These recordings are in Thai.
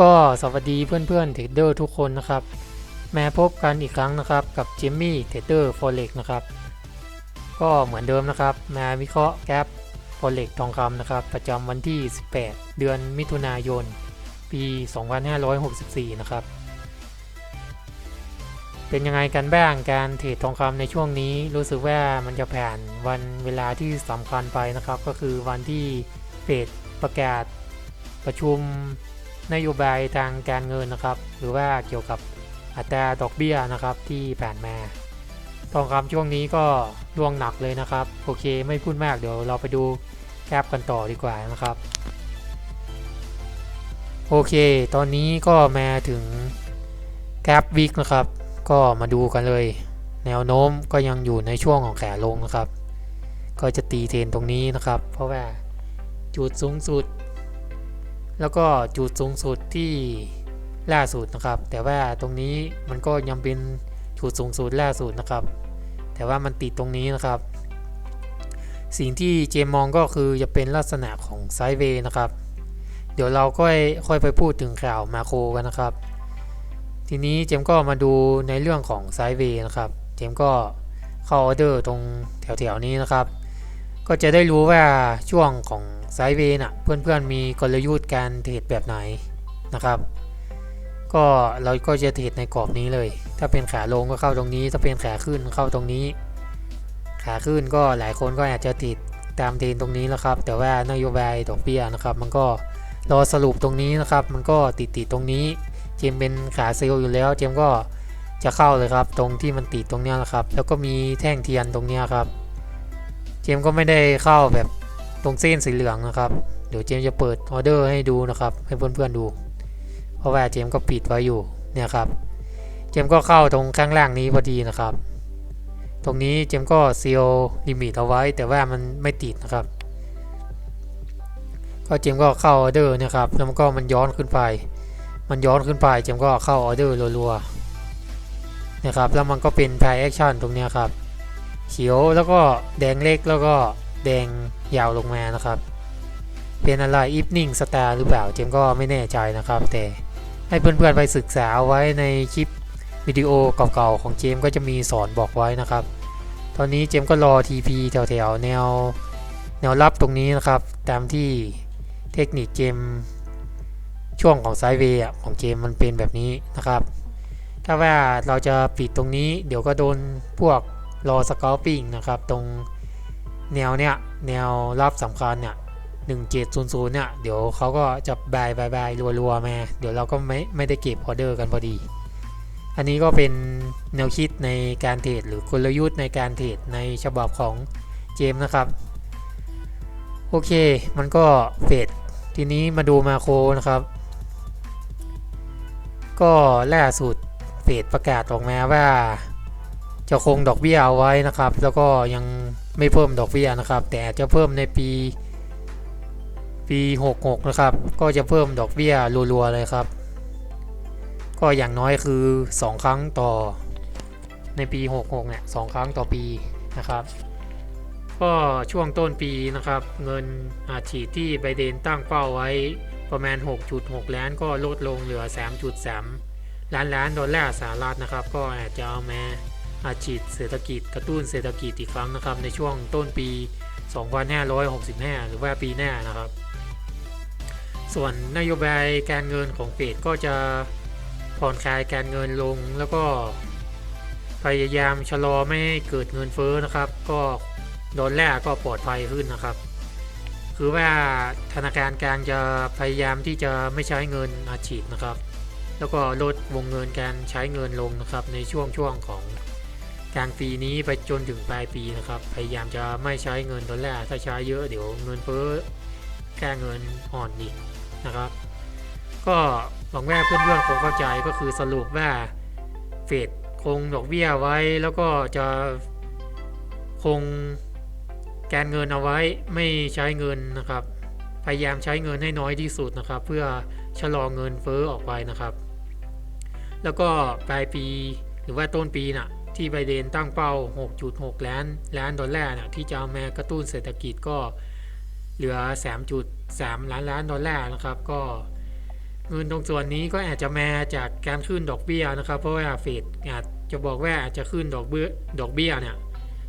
ก็สวัสดีเพื่อนๆเทรดเดอร์ทุกคนนะครับแม้พบกันอีกครั้งนะครับกับเจมมี่เทรดเดอร์ฟอเร็กนะครับ ก็เหมือนเดิมนะครับ มาวิเคราะห์แกลบฟอเร็กทองคำนะครับ ประจำวันที่ 18 เดือนมิถุนายน ปี 2564 นะครับ เป็นยังไงกันบ้างการเทรดทองคำในช่วงนี้รู้สึกว่ามันจะผ่านวันเวลาที่สำคัญไปนะครับ ก็คือวันที่เฟดประกาศประชุม นโยบายทางการเงินนะครับ หรือว่าเกี่ยวกับอัตราดอกเบี้ยนะครับที่ผ่านมาทองคำช่วงนี้ก็ร่วงหนักเลยนะครับ โอเคไม่พูดมากเดี๋ยวเราไปดูแคปกันต่อดีกว่านะครับ โอเค ตอนนี้ก็มาถึงแคปวิกนะครับ ก็มาดูกันเลย แนวโน้มก็ยังอยู่ในช่วงของแขนลงนะครับ ก็จะตีเทรนตรงนี้นะครับ เพราะว่าจุดสูงสุด แล้วก็จุดสูงสุดที่ล่าสุดนะครับ แต่ว่าตรงนี้มันก็ยังเป็นจุดสูงสุดล่าสุดนะครับ แต่ว่ามันติดตรงนี้นะครับ สิ่งที่เจมมองก็คือจะเป็นลักษณะของไซด์เวย์นะครับ เดี๋ยวเราก็ค่อยไปพูดถึงข่าวมาโครกันนะครับ ทีนี้เจมก็มาดูในเรื่องของไซด์เวย์นะครับ เจมก็เข้าออเดอร์ตรงแถวๆนี้นะครับ ก็จะได้รู้ว่าช่วงของไซด์เวย์น่ะเพื่อนๆมีกลยุทธ์การเทรดแบบไหนนะครับ ก็เราก็จะเทรดในกรอบนี้เลย ถ้าเป็นขาลงก็เข้าตรงนี้ ถ้าเป็นขาขึ้นเข้าตรงนี้ ขาขึ้นก็หลายคนก็อาจจะติดตามเทรนตรงนี้แล้วครับ แต่ว่านโยบายดอกเบี้ยนะครับ มันก็รอสรุปตรงนี้นะครับ มันก็ติดติดตรงนี้ เจมเป็นขาเซลล์อยู่แล้ว เจมก็จะเข้าเลยครับ ตรงที่มันติดตรงเนี้ยนะครับ แล้วก็มีแท่งเทียนตรงเนี้ยครับ จมก็ไม่ได้เข้าแบบตรงเส้นสีเหลืองนะครับ เดี๋ยวเจมจะเปิดออเดอร์ให้ดูนะครับ ให้เพื่อนๆดู เพราะว่าเจมก็ปิดไว้อยู่เนี่ยครับ เจมก็เข้าตรงข้างล่างนี้พอดีนะครับ ตรงนี้เจมก็เซีลลิมิตเอาไว้ แต่ว่ามันไม่ติดนะครับ ก็เจมก็เข้าออเดอร์นะครับแล้วมันก็มันย้อนขึ้นไป มันย้อนขึ้นไปเจมก็เข้าออเดอร์รัวๆนะครับแล้วมันก็เป็นไพแอคชั่นตรงนี้ครับ เขียวแล้วก็แดงเล็กแล้วก็แดงยาวลงมานะครับ เป็นอะไรอีฟนิ่งสตาร์หรือเปล่าเจมก็ไม่แน่ใจนะครับ แต่ให้เพื่อนๆไปศึกษาเอาไว้ในคลิปวิดีโอเก่าๆของเจมก็จะมีสอนบอกไว้นะครับ ตอนนี้เจมก็รอ TP แถวๆแนวแนวรับตรงนี้นะครับ ตามที่เทคนิคเจมช่วงของไซด์เวย์อของเกมมันเป็นแบบนี้นะครับ ถ้าว่าเราจะปิดตรงนี้เดี๋ยวก็โดนพวก รอสกอร์ปิ้งนะครับ ตรงแนวเนี้ยแนวรับสำคัญเนี่ย1700เนี่ยเดี๋ยวเขาก็จะบายบายบายรัวๆมาเดี๋ยวเราก็ไม่ไม่ได้เก็บออเดอร์กันพอดี อันนี้ก็เป็นแนวคิดในการเทรดหรือกลยุทธ์ในการเทรดในฉบับของเจมนะครับ โอเคมันก็เฟดทีนี้มาดูมาโครนะครับ ก็ล่าสุดเฟดประกาศออกมาว่า จะคงดอกเบี้ยเอาไว้นะครับ แล้วก็ยังไม่เพิ่มดอกเบี้ยนะครับ แต่จะเพิ่มในปีปี 66 นะครับ ก็จะเพิ่มดอกเบี้ยรัวๆเลยครับ ก็อย่างน้อยคือ 2 ครั้งต่อในปี 66 เนี่ยสองครั้งต่อปีนะครับ ก็ช่วงต้นปีนะครับ เงินอาฉีดที่ไบเดนตั้งเป้าไว้ประมาณ 6.6 ล้านก็ลดลงเหลือ 3.3 ล้านล้านดอลลาร์สหรัฐนะครับ ก็อาจจะเอามา อาฉีดเศรษฐกิจกระตุ้นเศรษฐกิจอีกครั้งนะครับ ในช่วงต้นปี 2565 หรือว่าปีหน้านะครับ ส่วนนโยบายการเงินของเฟดก็จะผ่อนคลายการเงินลงแล้วก็พยายามชะลอไม่ให้เกิดเงินเฟ้อนะครับ ก็ดอลลาร์ก็ปลอดภัยขึ้นนะครับ คือว่าธนาคารกลางจะพยายามที่จะไม่ใช้เงินอาฉีดนะครับ แล้วก็ลดวงเงินการใช้เงินลงนะครับในช่วงช่วงของ กลางปีนี้ไปจนถึงปลายปีนะครับ พยายามจะไม่ใช้เงินดอลลาร์ถ้าใช้เยอะเดี๋ยวเงินเฟ้อแก้เงินอ่อนอีกนะครับ ก็หวังว่าเพื่อนๆคงเข้าใจก็คือสรุปว่าเฟดคงดอกเบี้ยไว้แล้วก็จะคงการเงินเอาไว้ไม่ใช้เงินนะครับ พยายามใช้เงินให้น้อยที่สุดนะครับ เพื่อชะลอเงินเฟ้อออกไปนะครับ แล้วก็ปลายปีหรือว่าต้นปีน่ะ ที่ไบเดนตั้งเป้า 6.6 ล้านล้านดอลลาร์นะที่จะเอามากระตุ้นเศรษฐกิจก็เหลือ 3.3 ล้านล้านดอลลาร์นะครับ ก็เงินตรงส่วนนี้ก็อาจจะมาจากการขึ้นดอกเบี้ยนะครับ เพราะว่าเฟดอาจจะบอกว่าอาจจะขึ้นดอกเบี้ยดอกเบี้ยเนี่ย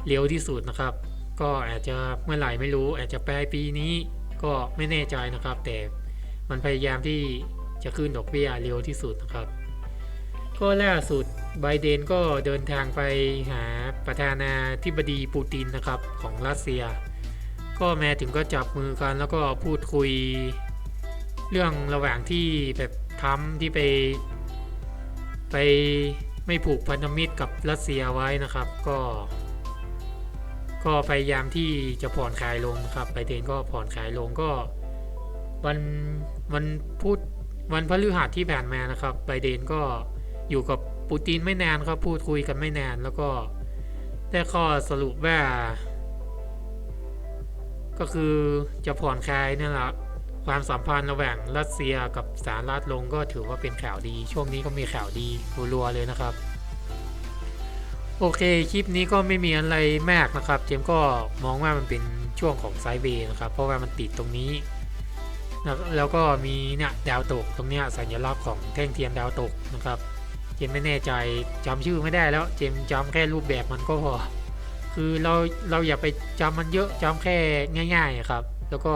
เร็วที่สุดนะครับ ก็อาจจะเมื่อไหร่ไม่รู้ อาจจะปลายปีนี้ก็ไม่แน่ใจนะครับ แต่มันพยายามที่จะขึ้นดอกเบี้ยเร็วที่สุดนะครับ ก็ล่าสุดไบเดนก็เดินทางไปหาประธานาธิบดีปูตินนะครับของรัสเซีย ก็แม้ถึงก็จับมือกันแล้วก็พูดคุยเรื่องระหว่างที่แบบทรัมที่ไป ไปไม่ผูกพันธมิตรกับรัสเซียไว้นะครับ ก็ ก็พยายามที่จะผ่อนคลายลงครับไบเดนก็ผ่อนคลายลงก็วันวันพูดวันพฤหัสที่ผ่านมานะครับไบเดนก็ อยู่กับปูตินไม่นานครับพูดคุยกันไม่นานแล้วก็ได้ข้อสรุปว่า ก็คือจะผ่อนคลายนั่นแหละความสัมพันธ์ระหว่างรัสเซียกับสหรัฐลงก็ถือว่าเป็นข่าวดี ช่วงนี้ก็มีข่าวดีรัวๆเลยนะครับ โอเค คลิปนี้ก็ไม่มีอะไรมากนะครับ เจมก็มองว่ามันเป็นช่วงของไซเวย์นะครับ เพราะว่ามันติดตรงนี้แล้วก็มีเนี่ยดาวตกตรงเนี้ยสัญลักษณ์ของแท่งเทียนดาวตกนะครับ เจมไม่แน่ใจจำชื่อไม่ได้แล้ว เจมส์จำแค่รูปแบบมันก็พอ คือเราเราอย่าไปจำมันเยอะจำแค่ง่ายๆครับ แล้วก็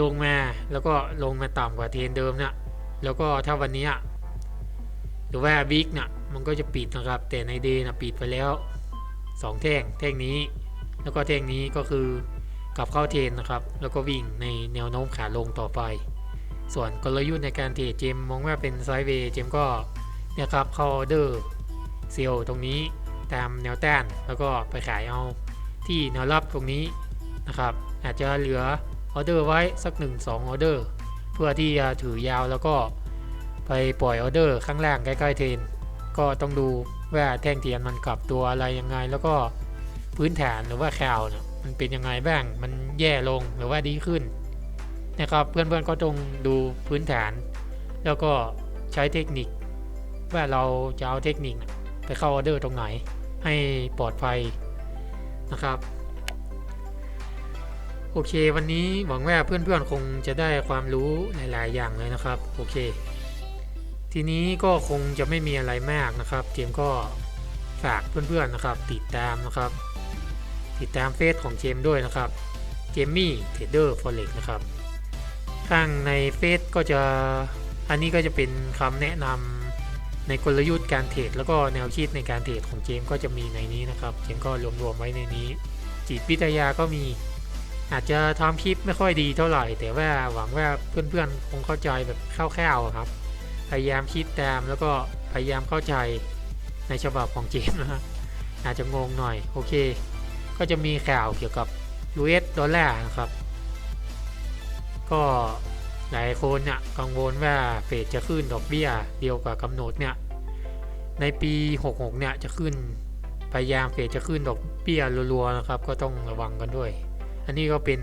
ลงมาแล้วก็ลงมาต่ำกว่าเทนเดิมเนี่ยแล้วก็ถ้าวันนี้หรือว่าบิ๊กเนี่ยมันก็จะปิดนะครับ แต่ในเดย์นะปิดไปแล้ว 2 แท่งแท่งนี้ แล้วก็แท่งนี้ก็คือกลับเข้าเทนนะครับ แล้วก็วิ่งในแนวโน้มขาลงต่อไป ส่วนกลยุทธ์ในการเทรดเจมมองว่าเป็นไซด์เวย์เจมก็ เนี่ยครับเข้าออเดอร์เซลตรงนี้ตามแนวต้านแล้วก็ไปขายเอาที่แนวรับตรงนี้นะครับ อาจจะเหลือออเดอร์ไว้สัก 1-2ออเดอร์ เพื่อที่จะถือยาวแล้วก็ไปปล่อยออเดอร์ข้างล่างใกล้ๆเทรนก็ต้องดูว่าแท่งเทียนมันกลับตัวอะไรยังไง แล้วก็พื้นฐานหรือว่าข่าวเนี่ยมันเป็นยังไงบ้างมันแย่ลงหรือว่าดีขึ้นนะครับเพื่อนๆก็ต้องดูพื้นฐาน แล้วก็ใช้เทคนิค ว่าเราจะเอาเทคนิคไปเข้าออเดอร์ตรงไหน ให้ปลอดภัยนะครับ โอเค วันนี้หวังว่าเพื่อนๆคงจะได้ความรู้หลาย ๆ อย่างเลยนะครับ โอเค ทีนี้ก็คงจะไม่มีอะไรมากนะครับ เจมส์ก็ฝากเพื่อนๆนะครับ ติดตามนะครับ ติดตามเฟซของเจมส์ด้วยนะครับเจมมี่เทรดเดอร์ฟอเร็กนะครับข้างในเฟซก็จะอันนี้ก็จะเป็นคำแนะนำ ในกลยุทธ์การเทรดแล้วก็แนวคิดในการเทรดของเจมก็จะมีในนี้นะครับ เจมก็รวมๆไว้ในนี้ จิตวิทยาก็มีอาจจะทำคลิปไม่ค่อยดีเท่าไหร่ แต่ว่าหวังว่าเพื่อนๆคงเข้าใจแบบคร่าวๆครับ พยายามคิดตามแล้วก็พยายามเข้าใจในฉบับของเจมนะฮะอาจจะงงหน่อยโอเค ก็จะมีข่าวเกี่ยวกับ US ดอลลาร์นะครับ ก็ หลายคนเนี่ยกังวลว่าเฟดจะขึ้นดอกเบี้ยเดียวกับกำหนดเนี่ยในปี 66 เนี่ยจะขึ้นพยายามเฟดจะขึ้นดอกเบี้ยรัวๆนะครับ ก็ต้องระวังกันด้วย อันนี้ก็เป็น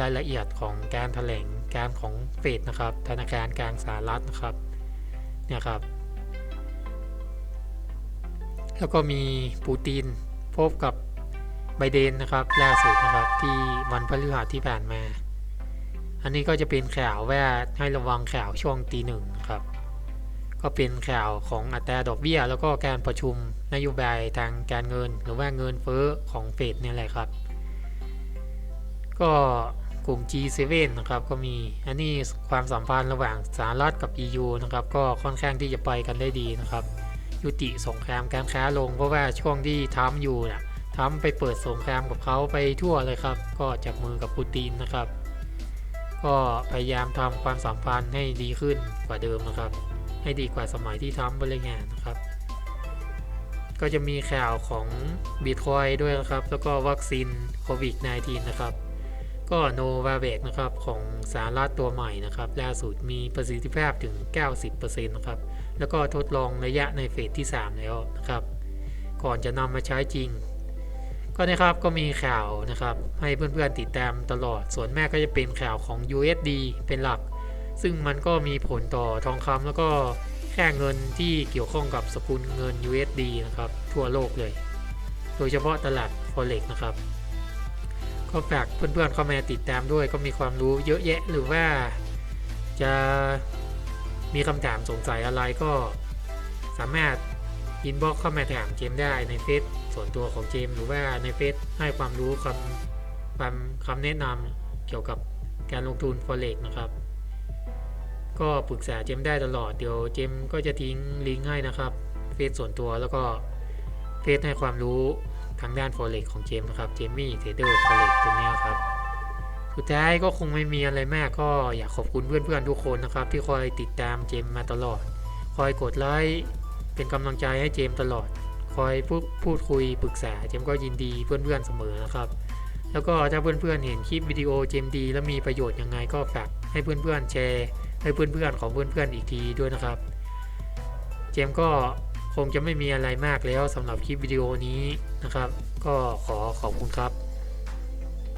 รายละเอียดของการถแถลงการของเฟดนะครับ ธนาคารกลางสหรัฐนะครับเนี่ยครับ แล้วก็มีปูตินพบกับไบเดนนะครับล่าสุดนะครับที่วันพฤหัสที่ผ่านมา อันนี้ก็จะเป็นข่าวว่าให้ระวังข่าวช่วงตีหนึ่งนะครับ ก็เป็นข่าวของอัตราดอกเบี้ย แล้วก็การประชุมนโยบายทางการเงิน หรือว่าเงินเฟ้อของเฟดนี่แหละครับ ก็กลุ่ม G7 นะครับก็มีอันนี้ความสัมพันธ์ระหว่างสหรัฐกับ EU นะครับก็ค่อนข้างที่จะไปกันได้ดีนะครับ ยุติสงครามการค้าลง เพราะว่าช่วงที่ทรัมอยู่นะทรัมไปเปิดสงครามกับเขาไปทั่วเลยครับ ก็จับมือกับปูตินนะครับ ก็พยายามทำความสัมพันธ์ให้ดีขึ้นกว่าเดิมนะครับ ให้ดีกว่าสมัยที่ทรัมป์บริหารนะครับ ก็จะมีข่าวของบิตคอยด้วยนะครับ แล้วก็วัคซีนโควิด -19 นะครับ ก็โนวาเวกนะครับของสารรัฐตัวใหม่นะครับล่าสุดมีประสิทธิภาพถึง 90%นะครับ แล้วก็ทดลองระยะในเฟสที่ 3 แล้วนะครับ ก่อนจะนำมาใช้จริง ก็นะครับก็มีข่าวนะครับ ให้เพื่อนๆติดตามตลอด ส่วนแม่ก็จะเป็นข่าวของ USD เป็นหลัก ซึ่งมันก็มีผลต่อทองคำแล้วก็แค่เงินที่เกี่ยวข้องกับสกุลเงิน USD นะครับ ทั่วโลกเลย โดยเฉพาะตลาด Forex นะครับ ก็ฝากเพื่อนๆเข้ามาติดตามด้วย ก็มีความรู้เยอะแยะหรือว่าจะมีคำถามสงสัยอะไรก็สามารถ อินบ็อกเข้ามาถามเจมส์ได้ในเฟซส่วนตัวของเจมส์หรือว่าในเฟซให้ความรู้คำความคำแนะนำเกี่ยวกับการลงทุน forex นะครับ ก็ปรึกษาเจมส์ได้ตลอดเดี๋ยวเจมส์ก็จะทิ้งลิงก์ให้นะครับเฟซส่วนตัวแล้วก็เฟซให้ความรู้ทางด้าน forex ของเจมส์นะครับเจมมี่เทเดอร์ forex ตรงนี้ครับสุดท้ายก็คงไม่มีอะไรมากก็อยากขอบคุณเพื่อนๆทุกคนนะครับ ที่คอยติดตามเจมมาตลอด คอยกดไลค์ เป็นกำลังใจให้เจมตลอด คอยพูดพูดคุยปรึกษาเจมก็ยินดีเพื่อนๆเสมอนะครับ แล้วก็ถ้าเพื่อนๆเห็นคลิปวิดีโอเจมดี แล้วมีประโยชน์ยังไงก็ฝากให้เพื่อนๆแชร์ให้เพื่อนๆของเพื่อนๆอีกทีด้วยนะครับ เจมก็คงจะไม่มีอะไรมากแล้วสำหรับคลิปวิดีโอนี้นะครับ ก็ขอขอบคุณครับ